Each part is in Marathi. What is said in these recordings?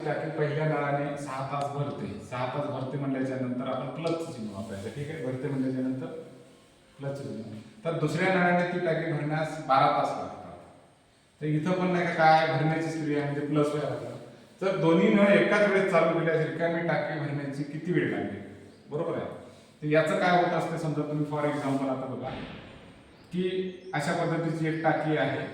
टाकी पहिल्या नळाने सहा तास भरते. सहा तास भरते म्हणल्याच्या नंतर आपण प्लस चिन्ह वापरायचं ठीक आहे? भरते म्हणल्याच्या नंतर प्लस चिन्ह तर दुसऱ्या नळाने ती टाकी भरण्यास बारा तास लागतात. तर इथं पण नाही काय भरण्याची क्रिया म्हणजे प्लस वेळ लागतात तर दोन्ही नळ एकाच वेळेस चालू केल्यास रिकामी टाकी भरण्याची किती वेळ लागेल? बरोबर आहे? तर याचं काय होत असते? समजा तुम्ही फॉर एक्झाम्पल आता बघा की अशा पद्धतीची एक टाकी आहे.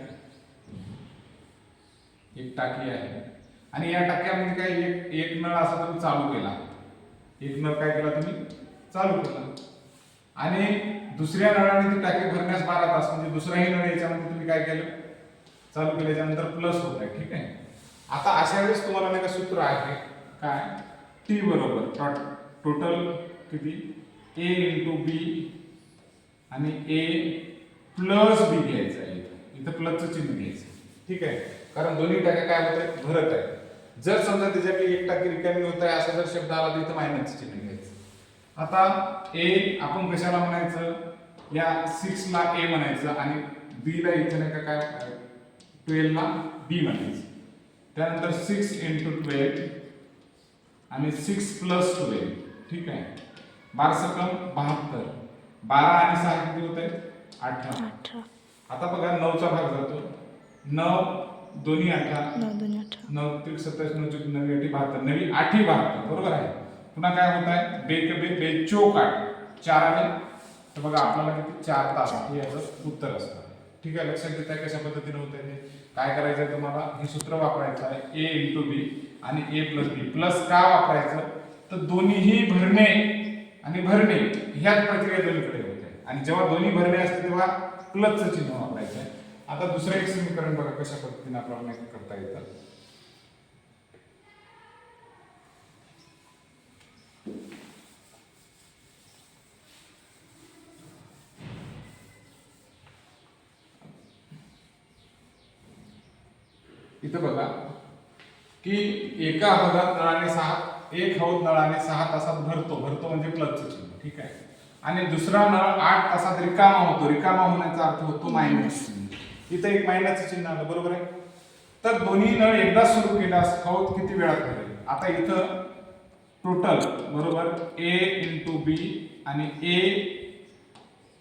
एक टाकी आहे. आणि या टाक्यामध्ये काय एक एक नळ असा तुम्ही चालू केला. एक नळ काय केला तुम्ही? चालू केला. आणि दुसऱ्या नळाने ती टाकी भरण्यास बारा तास म्हणजे दुसराही नळ याच्यामध्ये तुम्ही काय केलं? चालू केल्याच्यानंतर प्लस होत आहे ठीक आहे? आता अशा वेळेस तुम्हाला नाही का सूत्र आहे काय? टी बरोबर. टोटल किती? ए इंटू बी आणि ए प्लस बी घ्यायचं आहे. इथं इथं प्लसचं चिन्ह घ्यायचं ठीक आहे? कारण दोन्ही टाक्या काय होत आहेत भरत आहे जर समजा त्याच्यापैकी एक टाकी रिकामी होत आहे असा जर शब्द आला तर इथं मायनसचं चिन्ह घ्यायचं. आता ए आपण कशाला म्हणायचं? या सिक्स ला ए म्हणायचं आणि बी ला इथे नाही का काय ट्वेल्व ला बी म्हणायचं. त्यानंतर सिक्स इंटू ट्वेल्व आणि सिक्स प्लस ट्वेल्व ठीक आहे? बारा सकम बहात्तर. बारा आणि सहा किती होत अठरा. अठरा. आता बघा नऊचा भाग जातो. नऊ दोन्ही अठरा नऊ त्रिक सत्तावीस नऊ चौक नवी अठी बहात्तर. नवी आठी बहात्तर बरोबर आहे? पुन्हा काय होत आहे? बे क बे बे चोक आठ. चार आले. तर बघा आपल्याला किती? चार तास. हे याचं उत्तर असतं. ठीक आहे? लक्षात घेताय कशा पद्धतीने होत आहे काय करायचं आहे तुम्हाला? हे सूत्र वापरायचं आहे. ए इंटू बी आणि ए प्लस बी प्लस का वापरायचं? तर दोन्हीही भरणे आणि भरणे ह्याच प्रक्रिया दोन्हीकडे होते आणि जेव्हा दोन्ही भरणे असते तेव्हा प्लसचं चिन्ह वापरायचं आहे. आता दुसरं एक समीकरण बघा कशा पद्धतीने आपल्याला करता येतं. इथं बघा की एका हौदात नळाने सहा एक हौद नळाने सहा तासात भरतो. भरतो म्हणजे प्लसचं चिन्ह ठीक आहे? आणि दुसरा नळ आठ तासात रिकामा होतो. रिकामा होण्याचा अर्थ होतो मायनस चिन्ह इथं एक मायनाचं चिन्ह आलं बरोबर आहे? तर दोन्ही नळ एकदा सुरू केल्यास हौद किती वेळात मिळेल आता इथं टोटल बरोबर? ए इंटू बी आणि ए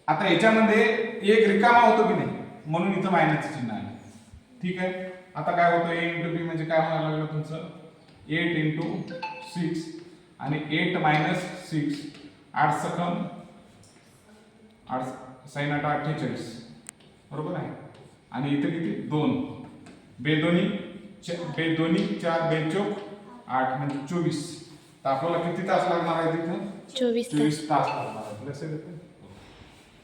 आता याच्यामध्ये एक रिकामा होतो की नाही? म्हणून इथं मायनाचं चिन्ह आहे ठीक आहे? आता काय होतं? ए इंटू बी म्हणजे काय व्हायला लागलं तुमचं? एट इंटू सिक्स आणि एट मायनस सिक्स आठ सकम आठ साईन आठ अठ्ठेचाळीस. बरोबर आहे? आणि इथं किती? दोन. बेदोनी बेदोनी चार बेचोक आठ म्हणजे चोवीस. तर आपल्याला किती तास लागणार आहे तिथं चोवीस तास. चोवीस तास लागणार आहे. लक्षात येतं